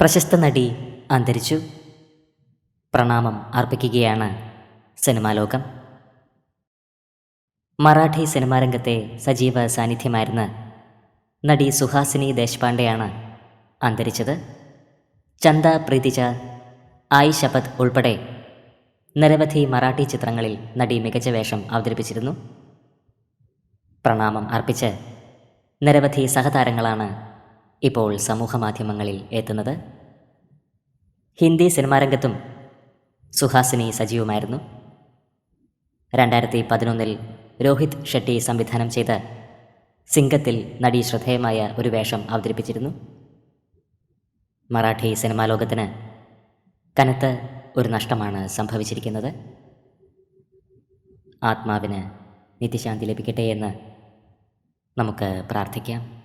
പ്രശസ്ത നടി അന്തരിച്ചു. പ്രണാമം അർപ്പിക്കുകയാണ് സിനിമാലോകം മറാഠി സിനിമാ രംഗത്തെ സജീവ സാന്നിധ്യമായിരുന്ന നടി സുഹാസിനി ദേശ്പാണ്ഡെയാണ് അന്തരിച്ചത്. ചന്ദ പ്രീതിജ ആയി ശപത് ഉൾപ്പെടെ നിരവധി മറാഠി ചിത്രങ്ങളിൽ നടി മികച്ച വേഷം അവതരിപ്പിച്ചിരുന്നു. പ്രണാമം അർപ്പിച്ച് നിരവധി സഹതാരങ്ങളാണ് ഇപ്പോൾ സമൂഹമാധ്യമങ്ങളിൽ എത്തുന്നത്. ഹിന്ദി സിനിമാരംഗത്തും സുഹാസിനി സജീവമായിരുന്നു. രണ്ടായിരത്തി പതിനൊന്നിൽ രോഹിത് ഷെട്ടി സംവിധാനം ചെയ്ത സിംഗത്തിൽ നടി ശ്രദ്ധേയമായ ഒരു വേഷം അവതരിപ്പിച്ചിരുന്നു. മറാഠി സിനിമാ ലോകത്തിന് കനത്ത ഒരു നഷ്ടമാണ് സംഭവിച്ചിരിക്കുന്നത്. ആത്മാവിന് നിത്യശാന്തി ലഭിക്കട്ടെ എന്ന് നമുക്ക് പ്രാർത്ഥിക്കാം.